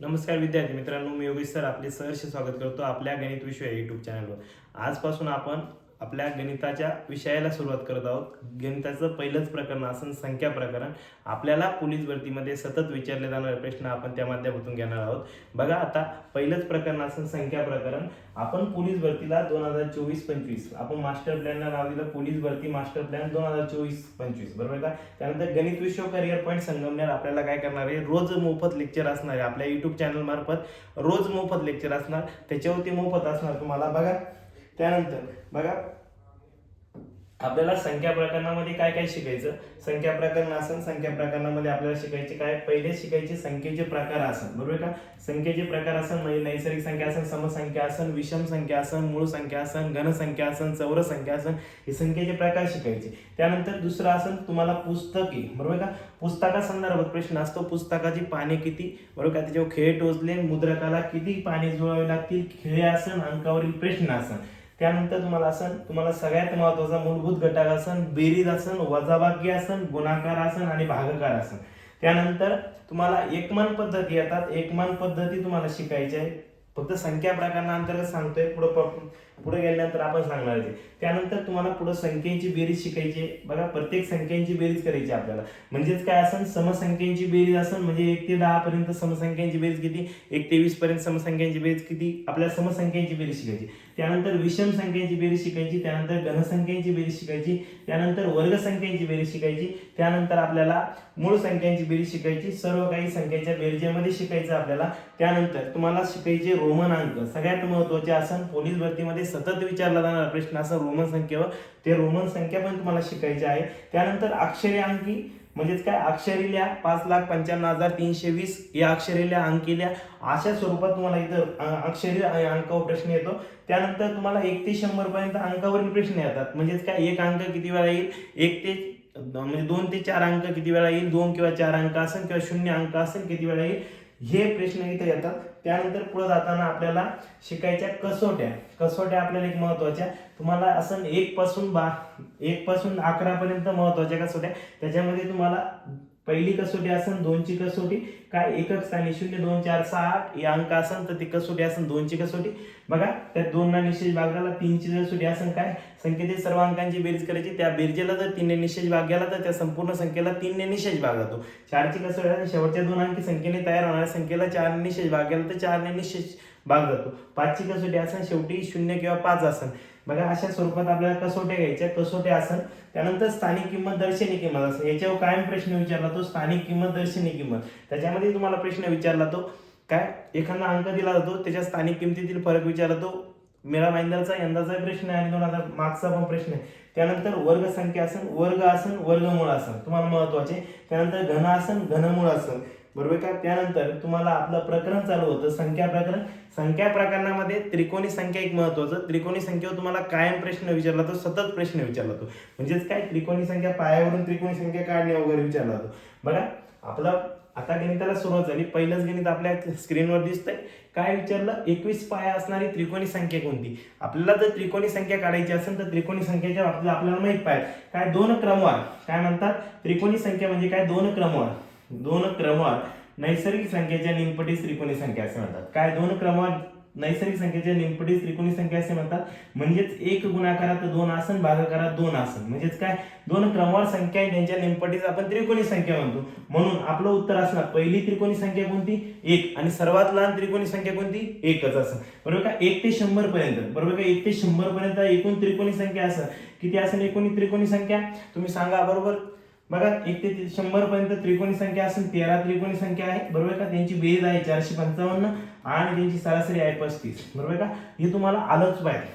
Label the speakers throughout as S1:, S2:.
S1: नमस्कार विद्यार्थी मित्रांनो मी योगेश सर. आपले सहर्ष स्वागत करतो आपल्या गणित विषय यूट्यूब चॅनलवर आजपासून आपण आपल्या गणिताच्या विषयाला सुरुवात करत आहोत. गणिताचं पहिलंच प्रकरण असं संख्या प्रकरण. आपल्याला पोलीस भरतीमध्ये सतत विचारले जाणारे प्रश्न आपण त्या माध्यमातून घेणार आहोत. बघा आता पहिलंच प्रकरण असं संख्या प्रकरण. आपण पोलीस भरतीला दोन हजार चोवीस पंचवीस. आपण मास्टर प्लॅनला नाव दिलं पोलीस भरती मास्टर प्लॅन दोन हजार चोवीस पंचवीस. बरोबर का? त्यानंतर गणित विश्व करिअर पॉईंट संगमनेर आपल्याला काय करणार आहे? रोज मोफत लेक्चर असणार आहे. आपल्या युट्यूब चॅनल मार्फत रोज मोफत लेक्चर असणार. त्याच्यावरती मोफत असणार तुम्हाला. बघा. त्यानंतर बघा. आपल्याला संख्या प्रकरणामध्ये काय काय शिकायचं? संख्या प्रकरण आसन संख्या प्रकरणामध्ये आपल्याला शिकायचे काय? पहिले शिकायचे संख्येचे प्रकार आसन बरोबर का? संख्येचे प्रकार आसन म्हणजे नैसर्गिक संख्या आसन समसंख्या आसन विषम संख्या असन मूळ संख्या आसन घनसंख्या आसन चौर संख्या आसन हे संख्येचे प्रकार शिकायचे. त्यानंतर दुसरं आसन तुम्हाला पुस्तके बरोबर का? पुस्तका संदर्भात प्रश्न असतो पुस्तकाची पाने किती? बरोबर का? त्याच्यावर खेळ टोचले मुद्रकाला किती पाने जुळावे लागतील? खेळ आसन अंकावरील प्रश्न आसन त्यानंतर तुम्हाला आसन तुम्हाला सगळ्यात महत्त्वाचा मूलभूत घटक आसन बेरीज आसन वजाबाकी आसन गुणाकार आसन आणि भागाकार आसन त्यानंतर तुम्हाला एकमान पद्धती येतात. एकमान पद्धती तुम्हाला शिकायची आहे. फक्त संख्या प्रकरणांतर्गत सांगतोय. पुढे पुढे गेल्यानंतर आपण सांगणार आहे त्यानंतर तुम्हाला पुढे संख्येची बेरीज शिकायची आहे. बघा प्रत्येक संख्येची बेरीज करायची आहे आपल्याला. म्हणजेच काय असेल समसंख्येची बेरीज असेल म्हणजे एक ते दहा पर्यंत समसंख्यांची बेरीज किती? एक ते वीस पर्यंत समसंख्यांची बेरीज किती? आपल्याला समसंख्यांची बेरीज शिकायची. त्यानंतर विषम संख्येची बेरीज शिकायची त्यानंतर घनसंख्येची बेरीज शिकायची त्यानंतर वर्गसंख्येची बेरीज शिकायची त्यानंतर आपल्याला मूळ संख्यांची बेरीज शिकायची सर्व काही संख्यांच्या बेरजेमध्ये शिकायचं आपल्याला. त्यानंतर तुम्हाला शिकायचे रोमन अंक. सगळ्यात महत्त्वाचे आसन पोलीस भरतीमध्ये सतत विचारला जाणारा प्रश्न असा रोमन संख्येवर. ते रोमन संख्या पण तुम्हाला शिकायची आहे. त्यानंतर अक्षरे अंकी म्हणजेच काय? अक्षरी पाच लाख पंच्याण्णव हजार तीनशे वीस या अक्षरेल्या अंकिल्या अशा स्वरूपात तुम्हाला इथं अक्षरी अंकावर प्रश्न येतो. त्यानंतर तुम्हाला एक ते शंभर पर्यंत अंकावरील प्रश्न येतात. म्हणजेच काय? एक अंक किती वेळा येईल? एक ते म्हणजे दोन ते चार अंक किती वेळा येईल? दोन किंवा चार अंक असेल किंवा शून्य अंक असेल किती वेळा येईल? हे प्रश्न इथे येतात. त्यानंतर पुढे जाताना आपल्याला शिकायच्या कसोट्या कसोट्या आपल्याला एक महत्त्वाच्या तुम्हाला असं एक पासून बा एक पासून अकरा पर्यंत महत्त्वाच्या कसोट्या. त्याच्यामध्ये तुम्हाला पहिली कसोटी असेल दोनची कसोटी. काय? एकक स्थानी शून्य दोन चार सहा आठ. या अंक असन तर ती कसोटी असन दोनची कसोटी. बघा त्या दोन ना निशेष भागाला तीनची जर सुटी असं काय? संख्येतील सर्व अंकांची बेरीज करायची त्या बेरजेला जर तीनने निशेष भाग गेला तर त्या संपूर्ण संख्येला तीनने निशेष भाग जातो. चारची कसं असेल शेवटच्या दोन अंकी संख्येने तयार होणाऱ्या संख्येला चारने निशेष भाग गेला तर चारने निशेष भाग जातो. पाचची कसोटी आसन शेवटी शून्य किंवा पाच आसन बघा अशा स्वरूपात आपल्याला कसोट्या घ्यायच्या कसोट्या आसन त्यानंतर स्थानिक किंमत दर्शनी किंमत असेल याच्यावर कायम प्रश्न विचारला तो स्थानिक किंमत दर्शनी किंमत. त्याच्यामध्ये तुम्हाला प्रश्न विचारला तो काय? एखादा अंक दिला जातो त्याच्या स्थानिक किमतीतील फरक विचारला तो मेरा भाईंदरचा यंदाचा प्रश्न आहे आणि दोन हजार मागचा पण प्रश्न आहे. त्यानंतर वर्ग संख्या असन वर्ग आसन वर्गमूळ आसन तुम्हाला महत्त्वाचे. त्यानंतर घन आसन घनमूळ आसन बरोबर का? त्यानंतर तुम्हाला आपलं प्रकरण चालू होतं संख्या प्रकरण. संख्या प्रकरणामध्ये त्रिकोणी संख्या एक महत्वाचं. त्रिकोणी संख्येवर तुम्हाला कायम प्रश्न विचारला तो सतत प्रश्न विचारला जातो. म्हणजेच काय? त्रिकोणी संख्या पायावरून त्रिकोणी संख्या काढणे वगैरे विचारला जातो. बघा आपला आता गणिताला सुरुवात झाली. पहिलंच गणित आपल्या स्क्रीनवर दिसतंय. काय विचारलं? एकवीस पाया असणारी त्रिकोणी संख्या कोणती? आपल्याला जर त्रिकोणी संख्या काढायची असेल तर त्रिकोणी संख्येच्या बाबतीत आपल्याला माहीत पाहिजे काय? दोन क्रमवार. काय म्हणतात? त्रिकोणी संख्या म्हणजे काय? दोन क्रमवार. दोन क्रमवार. नैसर्गिक संख्येच्या निमपटीस त्रिकोणी संख्या असे म्हणतात. काय? दोन क्रमवार नैसर्गिक संख्येच्या निमपटी त्रिकोणी संख्या असे म्हणतात. म्हणजेच एक गुणाकारात दोन आसन भागाकारात दोन आसन. म्हणजेच काय? दोन क्रमवार संख्या आहे त्यांच्या निमपटीच आपण त्रिकोणी संख्या म्हणतो. म्हणून आपलं उत्तर असणार पहिली त्रिकोणी संख्या कोणती? एक. आणि सर्वात लहान त्रिकोणी संख्या कोणती? एकच असं बरोबर का? एक ते शंभर पर्यंत. बरोबर का? एक ते शंभर पर्यंत एकूण त्रिकोणी संख्या असं. किती असेल एकोणी त्रिकोणी संख्या? तुम्ही सांगा बरोबर. बघा एक ते शंभर पर्यंत त्रिकोणी संख्या असेल तेरा त्रिकोणी संख्या आहे बरोबर का? त्यांची बेज आहे चारशे पंचावन्न आणि त्यांची सरासरी आहे पस्तीस बरोबर का? हे तुम्हाला आलंच पाहिजे.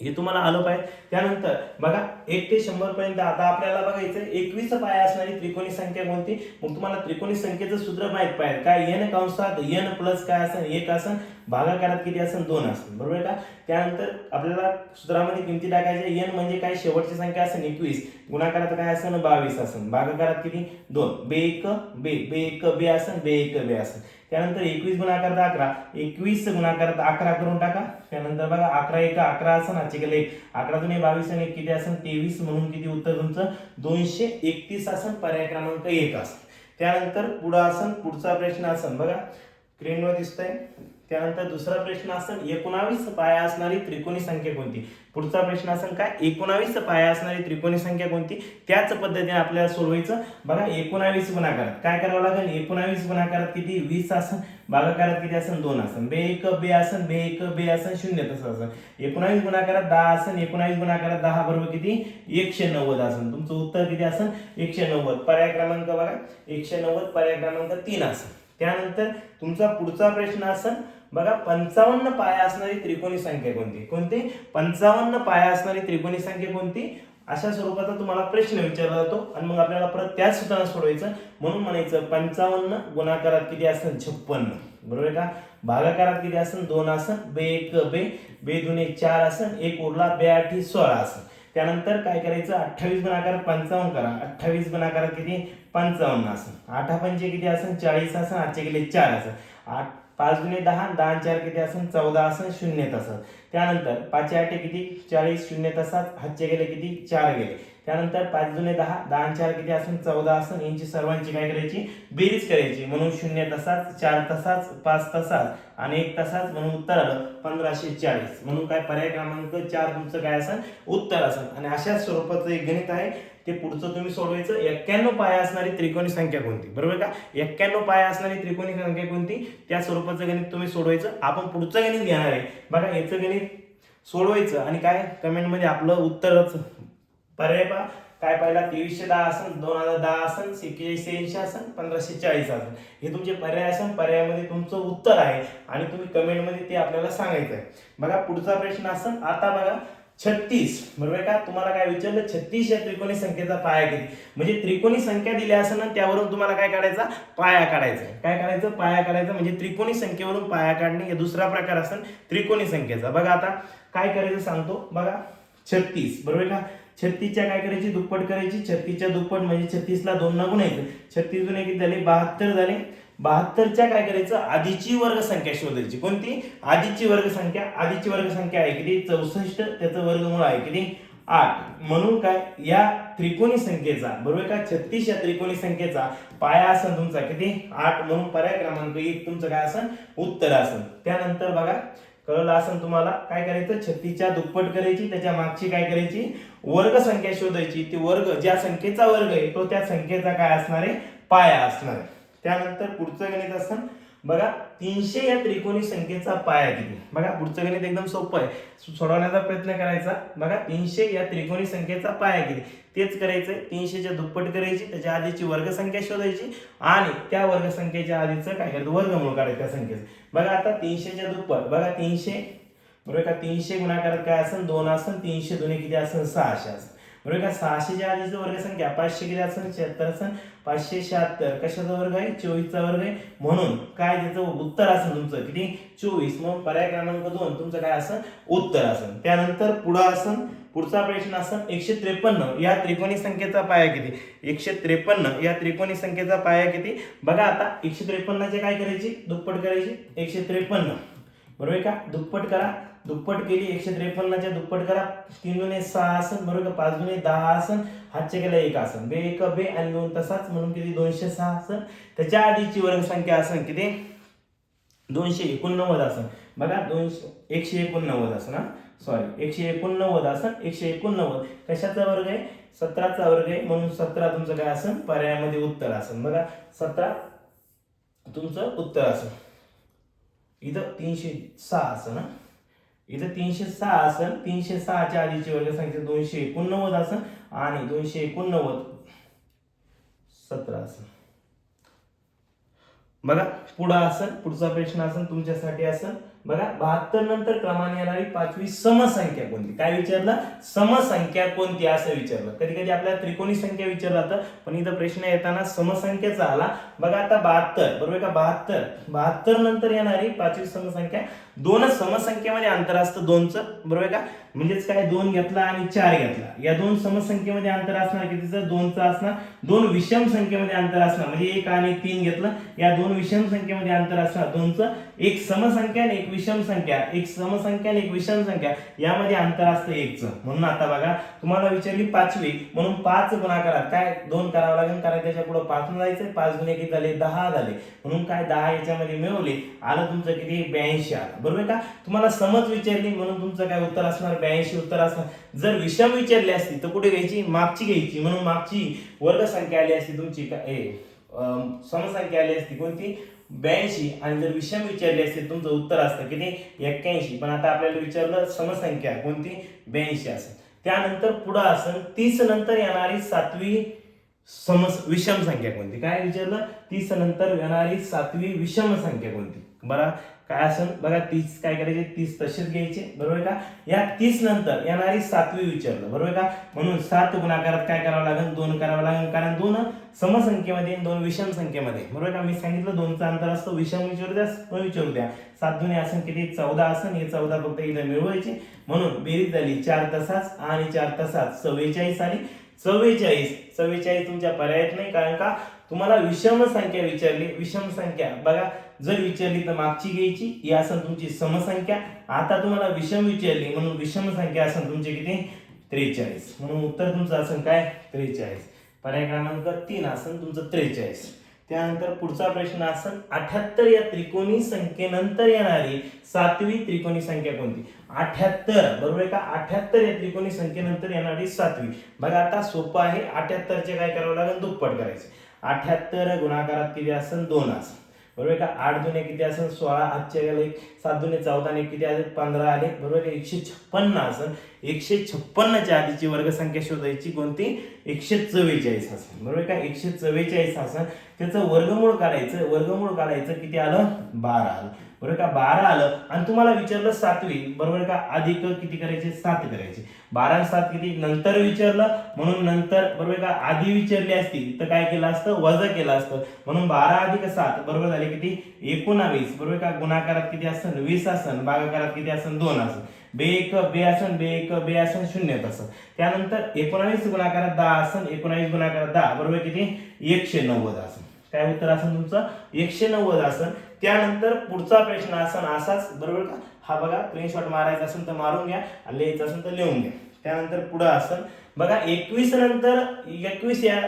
S1: हे तुम्हाला आलं पाहिजे. त्यानंतर बघा एक ते शंभर पर्यंत. आता आपल्याला बघायचं एकवीस पाय असणारी त्रिकोणी संख्या कोणती? मग तुम्हाला त्रिकोणी संख्येचं सूत्र माहीत पाहिजे. काय? एन कंसात एन प्लस काय असेल एक असेल भागाकारात किती असेल दोन असेल बरोबर का? त्यानंतर आपल्याला सूत्रामध्ये किमती टाकायच्या एन म्हणजे काय? शेवटची संख्या असेल एकवीस. गुणाकारात काय असेल बावीस असेल भागाकारात किती? दोन. बे एक बे. बे एक बे असेल बे एक बे असेल त्यानंतर एकवीस गुणाकारात अकरा. एकवीस गुणाकारात अकरा करून टाका. त्यानंतर बघा अकरा एक अकरा असेल आजचे एक अकरा दुने बावीस आणि एक किती असेल तेवीस म्हणून किती उत्तर तुमचं? दोनशे एकतीस आसन पर्याय क्रमांक एक असेल त्यानंतर पुढं आसन पुढचा प्रश्न आसन. बघा स्क्रीनवर दिसतंय. त्यानंतर दुसरा प्रश्न असेल एकोणावीस पाया असणारी त्रिकोणी संख्या कोणती? पुढचा प्रश्न असेल काय? एकोणावीस पाया असणारी त्रिकोणी संख्या कोणती? त्याच पद्धतीने आपल्याला सोडवायचं. बघा एकोणावीस गुणाकारात काय करावं लागेल? एकोणावीस गुणाकारात किती? वीस असन. भागाकारात किती असन? दोन असन. बे एक बे असन. बे एक बे असन. शून्य तसं असन. एकोणावीस गुणाकारात दहा असन. एकोणावीस गुणाकारात दहा बरोबर किती? एकशे नव्वद असन. तुमचं उत्तर किती असन? एकशे नव्वद. पर्याय क्रमांक बघा. एकशे नव्वद पर्याय क्रमांक तीन असन. त्यानंतर तुमचा पुढचा प्रश्न असन बघा पंचावन्न पाया असणारी त्रिकोणी संख्या कोणती? कोणती? पंचावन्न पाया असणारी त्रिकोणी संख्या कोणती? अशा स्वरूपाचा तुम्हाला प्रश्न विचारला जातो आणि मग आपल्याला परत त्याच सूत्रानं सोडवायचं. म्हणून म्हणायचं पंचावन्न गुणाकारात किती असेल? छप्पन्न. बरोबर आहे का? भागाकारात किती असेल? दोन असन बे एक बे. बे दुने चार असन एक उरला बे आठी सोळा असन त्यानंतर काय करायचं? अठ्ठावीस गुणाकारात पंचावन्न करा. अठ्ठावीस गुणाकारात किती? पंचावन्न असं आठा पंचे किती असन चाळीस असन आठचे गेले चार असं आठ पाच गुणे दहा दहा चार किती असन चौदा असन शून्य तासात त्यानंतर पाचशे आठे किती? चाळीस शून्य तासात. हातचे गेले किती? चार गेले. त्यानंतर पाच जुने दहा दहा आणि चार किती असून? चौदा असून. यांची सर्वांची काय करायची? बेरीज करायची. म्हणून शून्य तासात चार तासात पाच तासात आणि एक तासात म्हणून उत्तर आलं पंधराशे चाळीस. म्हणून काय पर्याय क्रमांक चार तुमचं काय असेल उत्तर असेल आणि अशा स्वरूपाचं एक गणित आहे. ते पुढचं तुम्ही सोडवायचं. एक्क्याण्णव पाया असणारी त्रिकोणी संख्या कोणती? बरोबर का? एक्क्याण्णव पाया असणारी त्रिकोणी संख्या कोणती? त्या स्वरूपाचं गणित तुम्ही सोडवायचं. आपण पुढचं गणित घेणार आहे. बघा याचं गणित सोडवायचं आणि काय? कमेंटमध्ये आपलं उत्तरच. पर्याय पहा. काय पाहिला? तेवीसशे दहा आसन दोन हजार दहा आसन एक्केचाळीसशे ऐंशी आसन पंधराशे चाळीस आसन हे तुमचे पर्याय असन पर्यायामध्ये तुमचं उत्तर आहे आणि तुम्ही कमेंटमध्ये ते आपल्याला सांगायचं आहे बघा पुढचा प्रश्न आसन आता बघा छत्तीस. बरोबर आहे का? तुम्हाला काय विचारलं? छत्तीस या त्रिकोणी संख्येचा पाया किती? म्हणजे त्रिकोणी संख्या दिल्या असं ना त्यावरून तुम्हाला काय काढायचा? पाया काढायचा काय काढायचं? पाया काढायचं. म्हणजे त्रिकोणी संख्येवरून पाया काढणे हे दुसरा प्रकार असेल त्रिकोणी संख्येचा. बघा आता काय करायचं सांगतो? बघा छत्तीस. बरोबर का? छत्तीसच्या काय करायची? दुप्पट करायची. छत्तीसच्या दुप्पट म्हणजे छत्तीसला दोन ना गुणायचं छत्तीस गुणे किती झाले बहात्तर झाले. बहात्तरच्या काय करायचं? आधीची वर्गसंख्या शोधायची. कोणती? आधीची वर्गसंख्या. आधीची वर्गसंख्या आहे किती? चौसष्ट. त्याचं वर्गमूळ आहे किती? आठ. म्हणून काय? या त्रिकोणी संख्येचा बरोबर का? छत्तीस या त्रिकोणी संख्येचा पाया असन तुमचा किती? आठ. म्हणून पर्याय क्रमांक एक तुमचं काय असन उत्तर असन त्यानंतर बघा कळलं असेल तुम्हाला? काय करायचं? छत्तीच्या दुप्पट करायची त्याच्या मागची काय करायची? वर्ग संख्या शोधायची. ती वर्ग ज्या संख्येचा वर्ग आहे तो त्या संख्येचा काय असणार आहे? पाया असणार आहे. त्यानंतर पुढचं गणित असतं बघा तीनशे या त्रिकोणी संख्येचा पाया किती बघा पुढचं गणित एकदम सोपं आहे. सोडवण्याचा प्रयत्न करायचा. बघा तीनशे या त्रिकोणी संख्येचा पाया किती? तेच करायचंय. तीनशेच्या दुप्पट करायची त्याच्या आधीची वर्गसंख्या शोधायची आणि त्या वर्गसंख्येच्या आधीचं काय करायचं? वर्गमूळ काढायचं त्या संख्येचं. बघा आता तीनशेच्या दुप्पट. बघा तीनशे बरोबर का? तीनशे गुणाकारात काय असेल दोन असेल तीनशे दोन्ही किती असेल सहाशे असेल बरोबर का? सहाशेच्या वर्ग वर्गसंख्या पाचशे किती असेल शहात्तर असेल पाचशे शहात्तर. कशाचा वर्ग आहे? चोवीसचा वर्ग आहे. म्हणून काय त्याचं उत्तर असेल तुमचं? किती? चोवीस. मग पर्याय क्रमांक दोन तुमचं काय असं उत्तर असेल. त्यानंतर पुढं असेल पुढचा प्रश्न असेल एकशे त्रेपन्न. या त्रिकोणी संख्येचा पाया किती? एकशे त्रेपन्न. या त्रिकोणी संख्येचा पाया किती? बघा आता एकशे त्रेपन्नचे काय करायची? दुप्पट करायची? एकशे त्रेपन्न. बरोबर का? दुप्पट करा. दुप्पट केली एकशे त्रेपन्नच्या दुप्पट करा. तीन दुने सहा आसन बरोबर का पाच दुने दहा आसन हातचे केला एक आसन. बे एक बे आणि दोन तसाच म्हणून किती? दोनशे सहा आसन. त्याच्या आधीची वर्गसंख्या आसन किती? दोनशे एकोणनव्वद आसन. बघा दोनशे एकशे एकोणनव्वद आसन हा. सॉरी एकशे एकोणनव्वद आसन एकशे एकोणनव्वद. कशाचा वर्ग आहे? सतराचा वर्ग आहे. म्हणून सतरा तुमचं काय आसन? पर्यायामध्ये उत्तर आसन. बघा सतरा तुमचं उत्तर आसन. इथं तीनशे सहा आसन इथं तीनशे सहा असेल तीनशे सहाच्या आधीची वर्गसंख्या दोनशे एकोणनव्वद असेल आणि दोनशे एकोणनव्वद सतरा असेल बघा पुढं असेल पुढचा प्रश्न असेल तुमच्यासाठी असेल बघा बहात्तर नंतर क्रमाने येणारी पाचवी समसंख्या कोणती? काय विचारलं? समसंख्या कोणती? असं विचारलं. कधी कधी आपल्याला त्रिकोणी संख्या विचारलं जातं पण इथं प्रश्न येताना समसंख्येचा आला. बघा आता बहात्तर. बरोबर का? बहात्तर. बहात्तर नंतर येणारी पाचवी समसंख्या दोन समसंख्येमध्ये अंतर असतं दोनचं बरोबर का? म्हणजेच काय? दोन घेतला आणि चार घेतला. या दोन समसंख्येमध्ये अंतर असणार कितीचं दोनचं असणार. दोन विषम संख्येमध्ये अंतर असणार. म्हणजे एक आणि तीन घेतलं या दोन विषम संख्येमध्ये अंतर असणार दोनचं. एक समसंख्या आणि एक विषम संख्या एक समसंख्या आणि एक विषम संख्या यामध्ये अंतर असतं एकचं. म्हणून आता बघा तुम्हाला विचारली पाचवी. म्हणून पाच गुणाकारात काय? दोन करावं लागेल कारण त्याच्या पुढे पाच जायचं पाच गुणे किती झाले? दहा झाले. म्हणून काय? दहा याच्यामध्ये मिळवले. आलं तुमचं किती? ब्याऐंशी आलं. बरोबर का? तुम्हाला समज विचारली म्हणून तुमचं काय उत्तर असणार? ब्याऐंशी उत्तर असणार. जर विषम विचारली असती तर कुठे घ्यायची? मागची घ्यायची. म्हणून मागची वर्गसंख्या आली असती तुमची. का ए, समसंख्या आली असती कोणती? ब्याऐंशी. आणि जर विषम विचारली असते तुमचं उत्तर असतं किती एक्क्याऐंशी. पण आता आपल्याला विचारलं समसंख्या कोणती? ब्याऐंशी असेल. त्यानंतर पुढं असेल तीस नंतर येणारी सातवी समस विषम संख्या कोणती? काय विचारलं? तीस नंतर येणारी सातवी विषम संख्या कोणती? बरा काय असेल? बघा तीस काय करायचे? तीस तसेच घ्यायचे बरोबर का? या तीस नंतर येणारी सातवी विचारलं बरोबर का? म्हणून सात गुणाकारात काय करावं लागेल? दोन करावं लागेल कारण दोन समसंख्येमध्ये दोन विषम संख्येमध्ये बरोबर का? मी सांगितलं दोनचा अंतर असतो विषम विचारू द्या न विचारू द्या. सात दोन्ही आसन किती? चौदा असेल हे चौदा फक्त इथं मिळवायचे. म्हणून बेरीज झाली चार तसाच आणि चार तासात चव्वेचाळीस आली. चव्वेचाळीस. चव्वेचाळीस तुमच्या पर्यायात नाही कारण का? तुम्हाला विषम संख्या विचारली. विषम संख्या. बघा जर विचारली तर मागची घ्यायची ही असेल तुमची समसंख्या आता तुम्हाला विषम विचारली म्हणून विषम संख्या असेल तुमची किती? त्रेचाळीस. म्हणून उत्तर तुमचं असेल काय? त्रेचाळीस. पर्याय क्रमांक तीन असेल तुमचं त्रेचाळीस. त्यानंतर पुढचा प्रश्न असेल अठ्याहत्तर या त्रिकोणी संख्येनंतर येणारी सातवी त्रिकोणी संख्या कोणती? अठ्याहत्तर बरोबर आहे का? अठ्याहत्तर या त्रिकोणी संख्येनंतर येणारी सातवी. बघा आता सोपं आहे अठ्याहत्तरचे काय करावं लागेल? दुप्पट करायचे. अठ्याहत्तर गुणाकारात किती असेल? दोन असेल. बरोबर का? आठ दुने किती असेल? सोळा आजच्या गेले एक सात दुने चौदा किती असेल? पंधरा आले. बरोबर एकशे छप्पन्न असेल. एकशे छप्पन्नच्या आधीची वर्गसंख्या शोधायची कोणती? एकशे चव्वेचाळीस असेल. बरोबर का? एकशे चव्वेचाळीस असेल. त्याचं वर्गमूळ काढायचं. वर्गमूळ काढायचं किती आलं? बारा आलं. बरोबर का? बारा आलं. आणि तुम्हाला विचारलं सातवी. बरोबर का? अधिक किती करायचे? सात करायचे. बारा सात किती? नंतर विचारलं. म्हणून नंतर बरोबर का? आधी विचारली असती. तर काय केलं असतं? वजा केलं असतं. म्हणून बारा अधिक सात बरोबर झाले किती? एकोणावीस. बरोबर का? गुणाकारात किती असन वीस असन भागाकारात किती असन दोन असन बे एक बे आसन बे एक बे आसन शून्य तसं. त्यानंतर एकोणावीस गुणाकारात दहा आसन एकोणावीस गुणाकारात दहा बरोबर किती? एकशे नव्वद आसन काय उत्तर असेल तुमचं? एकशे नव्वद आसन त्यानंतर पुढचा प्रश्न आसन असाच बरोबर का? हा बघा स्क्रीनशॉट मारायचा असेल तर मारून घ्या आणि लिहायचं असेल तर लिहून घ्या. त्यानंतर पुढं आसन बघा एकवीस नंतर एकवीस या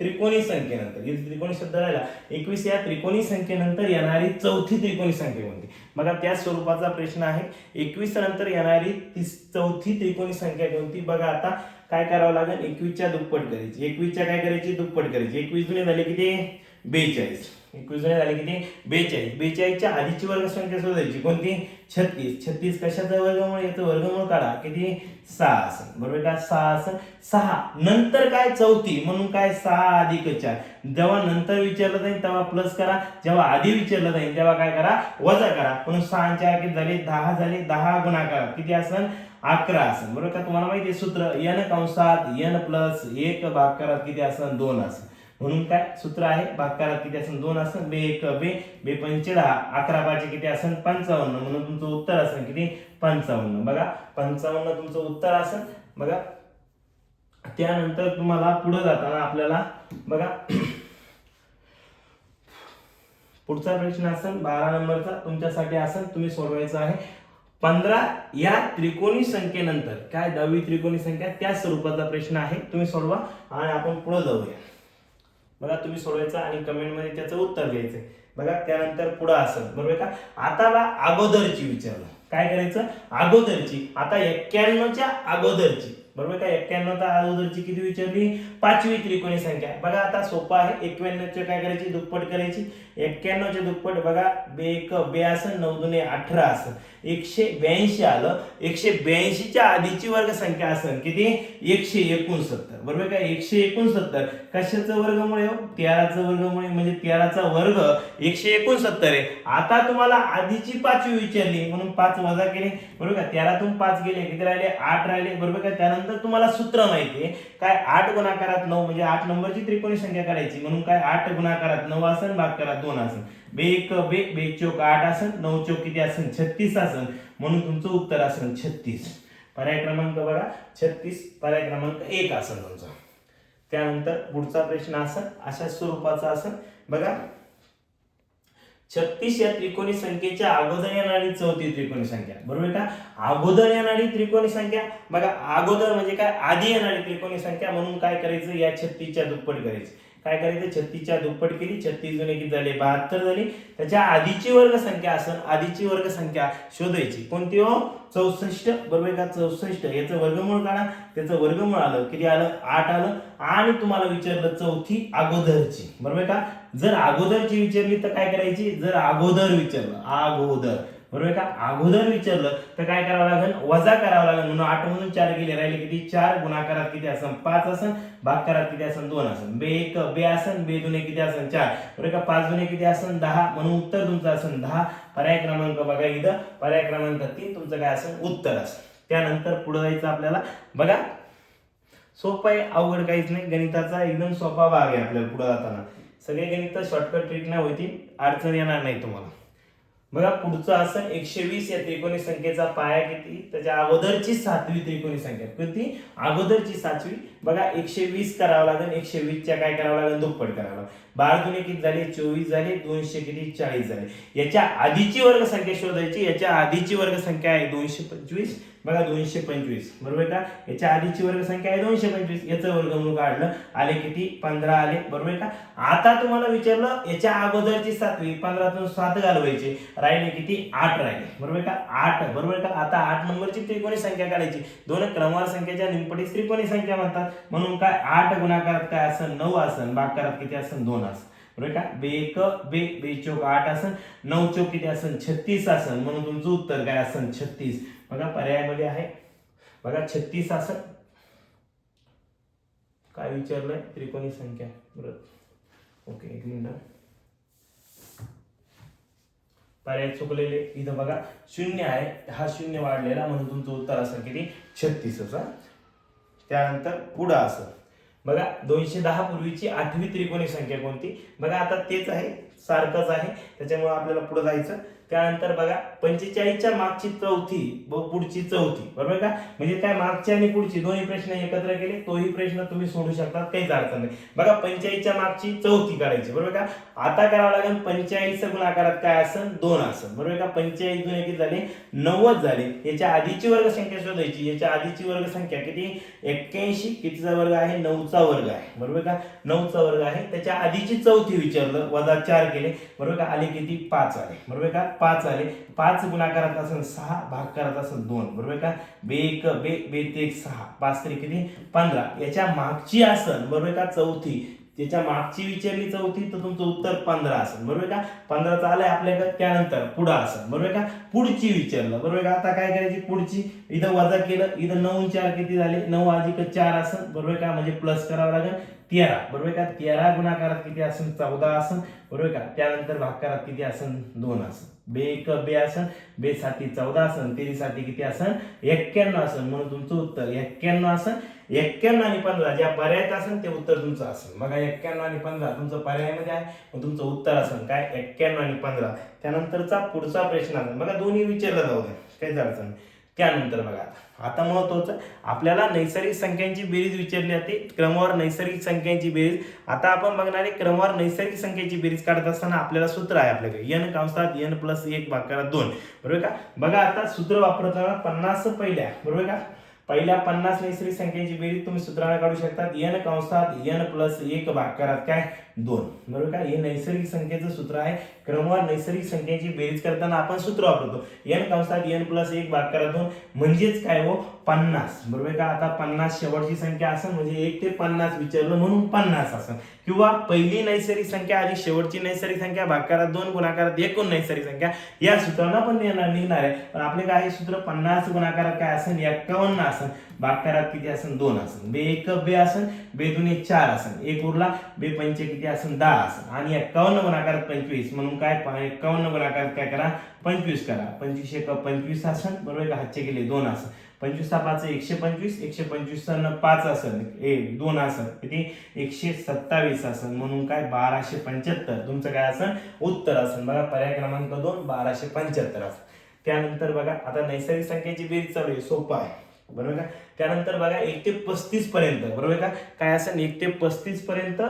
S1: त्रिकोणी संख्येनंतर. इथे त्रिकोणी शब्द राहिला. एकवीस या त्रिकोणी संख्येनंतर येणारी चौथी त्रिकोणी संख्या कोणती? बघा त्या स्वरूपाचा प्रश्न आहे. एकवीस नंतर येणारी तीस चौथी त्रिकोणी संख्या कोणती? बघा आता काय करावं लागेल? एकवीसच्या दुप्पट करायची. एकवीसच्या काय करायची? दुप्पट करायची. एकवीस जुने झाले किती? बेचाळीस. एकवीस जुने झाले किती? बेचाळीस. बेचाळीसच्या आधीची वर्गसंख्या शोधायची. कोणती? छत्तीस. छत्तीस कशाचा वर्गमूळ? याचं वर्गमूळ काढा. किती? सहा असेल बरोबर का? सहा असेल सहा. नंतर काय? चौथी. म्हणून काय? सहा अधिक चार जेव्हा नंतर विचारलं जाईल तेव्हा प्लस करा. जेव्हा आधी विचारलं जाईल तेव्हा काय करा? वजा करा. म्हणून सहा चार किती झाले दहा झाले दहा गुणाकार. किती असेल अकरा असेल बरोबर का? तुम्हाला माहिती आहे सूत्र एन कंसात एन प्लस एक भाग करा किती असेल दोन असेल म्हणून काय सूत्र आहे? भागकारात किती असेल दोन असेल बे एक बे. बे पंचे दहा अकरा पाचे किती असेल पंचावन्न. म्हणून तुमचं उत्तर असेल किती? पंचावन्न. बघा. पंचावन्न तुमचं उत्तर असेल बघा. त्यानंतर तुम्हाला पुढे जाताना आपल्याला बघा. पुढचा प्रश्न असेल बारा नंबरचा तुमच्यासाठी असेल तुम्ही सोडवायचा आहे. पंधरा या त्रिकोणी संख्येनंतर. काय? दहावी त्रिकोणी संख्या. त्या स्वरूपाचा प्रश्न आहे. तुम्ही सोडवा. आणि आपण पुढे जाऊया. बघा तुम्ही सोडवायचं आणि कमेंटमध्ये त्याचं उत्तर द्यायचं बघा त्यानंतर पुढं असं बरोबर का? आताला अगोदरची विचारलं. काय करायचं? अगोदरची आता एक्क्याण्णवच्या अगोदरची. बरोबर का? तर अगोदरची किती विचारली? पाचवी त्रिकोणी संख्या. बघा आता सोपा आहे. एक्क्याण्णवचे काय करायची? दुप्पट करायची. एक्क्याण्णवचे दुप्पट बघा. बे एक बे असं नऊ दुने अठरा असं. एकशे ब्याऐंशी आलं. एकशे ब्याऐंशीच्या आधीची वर्ग संख्या असन. किती? एकशे एकोणसत्तर. बरोबर का? एकशे एकोणसत्तर. कशाचं वर्गमुळे हो? तेराचं वर्गमुळे. म्हणजे तेराचा वर्ग एकशे एकोणसत्तर आहे. आता तुम्हाला आधीची पाचवी विचारली. म्हणून पाच वजा केले. बरोबर का? तेरातून पाच गेले. किती राहिले? आठ राहिले. बरोबर का? त्यानंतर तुम्हाला सूत्र माहिती आहे. काय आठ गुणाकारात नऊ म्हणजे आठ नंबरची त्रिकोणी संख्या करायची म्हणून काय आठ गुणाकारात नऊ आसन भाग करा दोन आसन बे एक बे बे चौक आठ आसन नऊ चौक किती आसन छत्तीस आसन म्हणून तुमचं उत्तर आसन छत्तीस. पर्याय क्रमांक बघा. छत्तीस पर्याय क्रमांक एक आसन तुमचा. त्यानंतर पुढचा प्रश्न आसन अशा स्वरूपाचा आसन बघा. छत्तीस या त्रिकोणी संख्येच्या अगोदर येणारी चौथी त्रिकोणी संख्या. बरोबर का? अगोदर येणारी त्रिकोणी संख्या. बघा अगोदर म्हणजे काय? आधी येणारी त्रिकोणी संख्या म्हणून काय करायचं? या छत्तीसच्या दुप्पट करायची. काय करायचं? छत्तीसच्या दुप्पट केली. छत्तीस जुने किती झाले? बहात्तर झाली. त्याच्या आधीची वर्ग संख्या असेल आधीची वर्ग संख्या शोधायची. कोणती हो? चौसष्ट. बरोबर का? चौसष्ट. याचं वर्गमूळ काढा. त्याचं वर्गमूळ आलं. किती आलं? आठ आलं. आणि तुम्हाला विचारलं चौथी अगोदरची. बरोबर का? जर अगोदरची विचारली तर काय करायची? जर अगोदर विचारलं. अगोदर. बरोबर का? अगोदर विचारलं तर काय करावं लागेल वजा करावं लागेल म्हणून आठ म्हणून चार गेले राहिले किती? चार. गुणाकारात किती असन? पाच असन. भागाकारात किती असन? दोन असन. बे एक बे असन. बे दुने किती असन? चार. बरोबर का? पाच दुने किती असन? दहा. म्हणून उत्तर तुमचं असन दहा. पर्याय क्रमांक बघा इथं. पर्याय क्रमांक तीन तुमचं काय असन? उत्तर असेल त्यानंतर पुढे जायचं आपल्याला. बघा. सोपं आहे. अवघड काहीच नाही. गणिताचा एकदम सोपा भाग आहे आपल्याला पुढे जाताना. सगळे गणित शॉर्टकट ट्रिकने होतील अडचण येणार नाही तुम्हाला. बघा पुढचं असं एकशे वीस या त्रिकोणी संख्येचा पाया किती? त्याच्या अगोदरची सातवी त्रिकोणी संख्या. किती? अगोदरची सातवी. बघा एकशे वीस करावं लागेल एकशे वीसच्या काय करावं लागेल? दुप्पट करावं लागेल. बारा दुने किती झाले? चोवीस झाले. दोनशे किती? चाळीस झाले. याच्या आधीची वर्गसंख्या शोधायची. याच्या आधीची वर्गसंख्या आहे दोनशे पंचवीस. बघा दोनशे पंचवीस बरोबर का? याच्या आधीची वर्ग संख्या आहे दोनशे पंचवीस. याचं वर्गमूळ काढलं आले किती? पंधरा आले बरोबर का? आता तुम्हाला विचारलं याच्या अगोदरची सातवी पंधरातून सात घालवायची. राहिले किती? आठ राहिले बरोबर का? आठ बरोबर का? आता आठ नंबरची त्रिकोणी संख्या काढायची. दोन क्रमवार संख्येच्या निमपटी त्रिकोणी संख्या म्हणतात. म्हणून काय? आठ गुणाकारात काय असं नऊ असन. बाकारात किती असन? दोन असन. बरोबर का? बे एक बे बे चौक आठ असन. नऊ चौक किती असन? छत्तीस असन. म्हणून तुमचं उत्तर काय? असन छत्तीस. बघा पर्यायामध्ये आहे. बघा छत्तीस असं काय विचारलंय? त्रिकोणी संख्या. बरोबर ओके एक मिनिट. पर्याय चुकलेले. इथं बघा शून्य आहे. हा शून्य वाढलेला म्हणून तुमचं उत्तर असेल किती? छत्तीस असं त्यानंतर पुढं असं बघा दोनशे दहा पूर्वीची आठवी त्रिकोणी संख्या कोणती? बघा आता तेच आहे सारखंच आहे. त्याच्यामुळे आपल्याला पुढे जायचं. त्यानंतर बघा पंचेचाळीसच्या मागची चौथी व पुढची चौथी बरोबर का? म्हणजे काय मागची आणि पुढची दोन्ही प्रश्न एकत्र केले तोही प्रश्न तुम्ही सोडू शकता काहीच अडचण नाही. बघा पंचेचाळीसच्या मागची चौथी काढायची बरोबर का? आता करावं लागेल पंचेचाळीस गुणाकारात काय असं दोन असं बरोबर का? पंचेचाळीस दोन किती झाले? नव्वद झाले. याच्या आधीची वर्ग संख्या शोधायची. याच्या आधीची वर्ग संख्या किती? एक्क्याऐंशी. कितीचा वर्ग आहे? नऊचा वर्ग आहे बरोबर का? नऊचा वर्ग आहे. त्याच्या आधीची चौथी विचारलं वजा चार केले बरोबर का? आले किती? पाच आले बरोबर का? पाच आले पाच गुणाकारात असेल सहा भागाकारात असेल दोन. बरोबर का? बे एक बे बे ते एक सहा. पाच तरी किती? पंधरा. याच्या मागची असेल बरोबर का? चौथी. त्याच्या मागची विचारली चौथी तर तुमचं उत्तर पंधरा असेल. बरोबर का? पंधराचं आलंय आपल्याकडे त्यानंतर पुढं असेल बरोबर का? पुढची विचारलं. बरोबर का? आता काय करायची पुढची? इथं वजा केलं. इथं नऊ चार किती झाले? नऊ अधिक चार असेल बरोबर का? म्हणजे प्लस करावं लागेल. तेरा. बरोबर का? तेरा गुणाकारात किती असेल चौदा असेल बरोबर का? त्यानंतर भागकारात किती असेल दोन असेल बे एक बे आसन बे साठी चौदा आसन तेरी साठी किती असन एक्क्याण्णव असन म्हणून तुमचं उत्तर एक्क्याण्णव आसन. एक्क्याण्णव आणि पंधरा ज्या पर्यायात असन ते उत्तर तुमचं आसन. बघा एक्क्याण्णव आणि पंधरा तुमचं पर्यायामध्ये आहे मग तुमचं उत्तर आसन काय? एक्क्याण्णव आणि पंधरा. त्यानंतरचा पुढचा प्रश्न आसन. बघा दोन्ही विचारलं जाऊ द्या काहीच अडचण नाही. त्यानंतर बघा आता महत्त्वाचं आपल्याला नैसर्गिक संख्यांची बेरीज विचारली जाते क्रमवार नैसर्गिक संख्यांची बेरीज. आता आपण बघणार आहे क्रमवार नैसर्गिक संख्येची बेरीज काढत असताना आपल्याला सूत्र आहे आपल्याकडे. एन कंसात एन प्लस एक भागाकारात दोन. बरोबर का? बघा आता सूत्र वापरताना पन्नास पहिल्या. बरोबर का? पहिल्या पन्नास नैसर्गिक संख्येची बेरीज तुम्ही सूत्राला काढू शकता एन कंसात एन प्लस एक भागाकारात काय? दोन. बरोबर का? हे नैसर्गिक संख्येचं सूत्र आहे. क्रमवार नैसर्गिक संख्येची बेरीज करताना आपण सूत्र वापरतो. एन कंसात एन प्लस एक भागाकारात दोन. म्हणजेच काय हो? पन्नास. बरोबर का? आता पन्नास शेवटची संख्या असं म्हणजे एक ते पन्नास विचारलं म्हणून पन्नास असं किंवा पहिली नैसर्गिक संख्या आणि शेवटची नैसर्गिक संख्या भागकारात दोन गुणाकारात एकूण नैसर्गिक संख्या. या सूत्रांना पण निघणार निघणार आहे. पण आपले काय सूत्र? पन्नास गुणाकारात काय असेल एक्कावन्न असेल भागकारात किती असेल दोन असेल बे एक बे असेल बे दोन चार असेल एक उरला. बे पंचे किती असेल दहा असेल आणि एक्कावन्न गुणाकार पंचवीस. म्हणून काय? प- एक्कावन्न गुणाकारात काय करा? पंचवीस करा. पंचवीस एक पंचवीस असेल बरोबर? का हातचे गेले दोन आसन. पंचवीस सहा पाच एकशे पंचवीस. एकशे पंचवीस पाच असेल एक दोन असेल किती? एकशे सत्तावीस असेल म्हणून काय? बाराशे पंच्याहत्तर. तुमचं काय असेल उत्तर असेल बघा पर्याय क्रमांक दोन बाराशे पंच्याहत्तर असेल त्यानंतर बघा आता नैसर्गिक संख्येची बेरीज चालू आहे. सोपं आहे. बरोबर का? त्यानंतर बघा एक ते पस्तीस पर्यंत बरोबर का? काय असेल? एक ते पस्तीस पर्यंत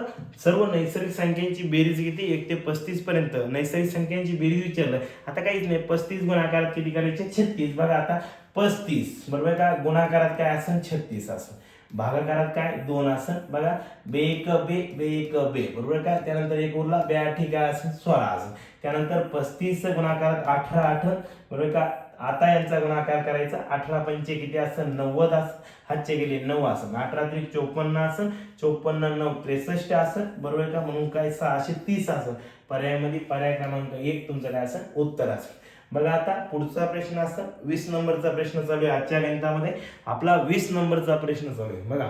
S1: सर्व नैसर्गिक संख्यांची बेरीज किती? एक ते पस्तीस पर्यंत. नैसर्गिक संख्यांची बेरीज विचारलं. आता काहीच नाही. पस्तीस गुणाकारात किती करायचे छत्तीस. बघा आता पस्तीस. बरोबर का? गुणाकारात काय असेल? छत्तीस असं भागाकारात काय? दोन आसन बघा बे एक बे बे एक बे. बरोबर का? त्यानंतर एक उरला बे आठी काय असेल सोळा असेल. त्यानंतर पस्तीस गुणाकारात अठरा आठ बरोबर का? आता यांचा गुणाकार करायचा अठरा पंचे किती असेल नव्वद असेल हातचे गेले नऊ आसन अठरा त्रिक चोपन्न असं चोपन्न नऊ त्रेसष्ट असं बरोबर का? म्हणून काय? सहाशे तीस असं पर्यायामध्ये पर्याय क्रमांक एक तुमचं काय असं उत्तर असेल बघा आता पुढचा प्रश्न असतं वीस नंबरचा प्रश्न चालू आहे आजच्या गणितामध्ये आपला वीस नंबरचा प्रश्न चालू आहे. बघा.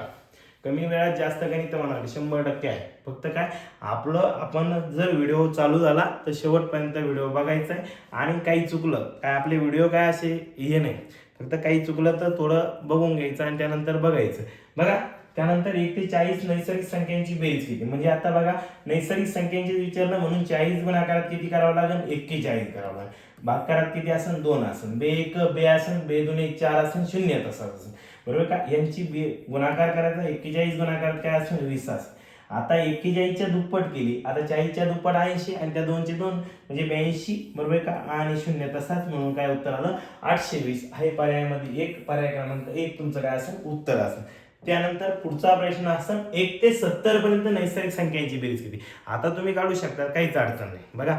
S1: कमी वेळात जास्त गणित होणार शंभर टक्के आहे. फक्त काय आपलं आपण जर व्हिडिओ चालू झाला तर शेवटपर्यंत व्हिडिओ बघायचा आहे. आणि काही चुकलं काय आपले व्हिडिओ काय असे हे नाही. फक्त काही चुकलं तर थोडं बघून घ्यायचं आणि त्यानंतर बघायचं. बघा त्यानंतर एक ते चाळीस नैसर्गिक संख्यांची बेरीज किती? म्हणजे आता बघा नैसर्गिक संख्यांचे विचारलं म्हणून चाळीस गुणाकारात किती करावं लागेल? एक्केचाळीस करावं लागेल. भागकारात किती असेल दोन असेल बे एक बे असेल बे दोन एक चार असेल शून्य तसं असेल बरोबर का? यांची गुणाकार करायचा एक्केचाळीस गुणाकार काय असेल? वीस तास आता एक्केचाळीसच्या दुप्पट केली आता चाळीसच्या दुप्पट ऐंशी आणि त्या दोनचे दोन म्हणजे ब्याऐंशी बरोबर का? आणि शून्य तसाच म्हणून काय उत्तर आलं? आठशे वीस. हे पर्यायामध्ये एक पर्याय क्रमांक एक तुमचं काय असेल? उत्तर असेल. त्यानंतर पुढचा प्रश्न असेल एक ते सत्तर पर्यंत नैसर्गिक संख्यांची बेरीज किती आता तुम्ही काढू शकता काहीच अडचण नाही. बघा.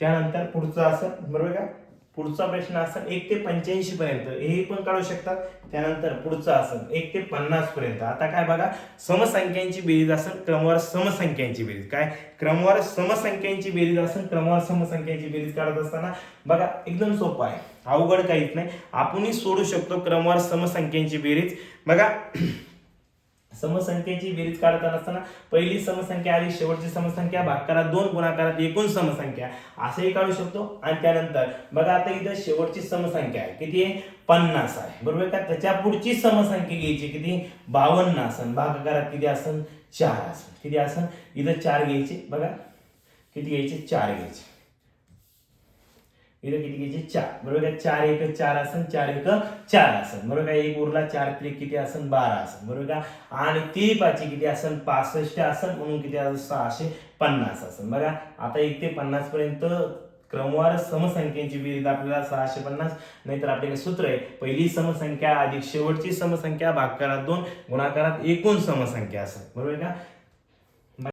S1: त्यानंतर पुढचं असं बरोबर का? पुढचा प्रश्न असेल एक ते पंच्याऐंशी पर्यंत हे पण काढू शकतात. त्यानंतर पुढचं असेल एक ते पन्नास पर्यंत. आता काय बघा समसंख्यांची बेरीज असेल क्रमवार समसंख्यांची बेरीज. काय? क्रमवार समसंख्यांची बेरीज असेल क्रमवार समसंख्यांची बेरीज काढत असताना बघा एकदम सोपं आहे. अवघड काहीच नाही. आपणही सोडू शकतो क्रमवार समसंख्यांची बेरीज. बघा समसंख्येची बेरीज काढत असताना पहिली समसंख्या आली शेवटची समसंख्या भागाकारात दोन गुणाकारात एकूण समसंख्या. असंही काढू शकतो. आणि त्यानंतर बघा आता इथं शेवटची समसंख्या आहे. किती आहे? पन्नास आहे. बरोबर का? त्याच्या पुढची समसंख्या घ्यायची किती? बावन्न असन. भागाकारात किती आसन चार असन. किती असन? इथं चार घ्यायचे. बघा. किती घ्यायचे? चार घ्यायचे. इथं किती घ्यायचे? चार. बरोबर काय चार एक चार आसन चार एक चार आसन बरोबर का एक उरला चार त्रिक किती आसन बारा आसन बरोबर का? आणि ती पाची किती आसन पासष्ट आसन म्हणून किती असं सहाशे पन्नास आसन बघा आता एक ते पन्नास पर्यंत क्रमवार समसंख्येची बेरीज आपल्याला सहाशे पन्नास. नाहीतर आपल्याकडे सूत्र आहे. पहिली समसंख्या अधिक शेवटची समसंख्या भागकारात दोन गुणाकारात एकूण समसंख्या असं बरोबर का?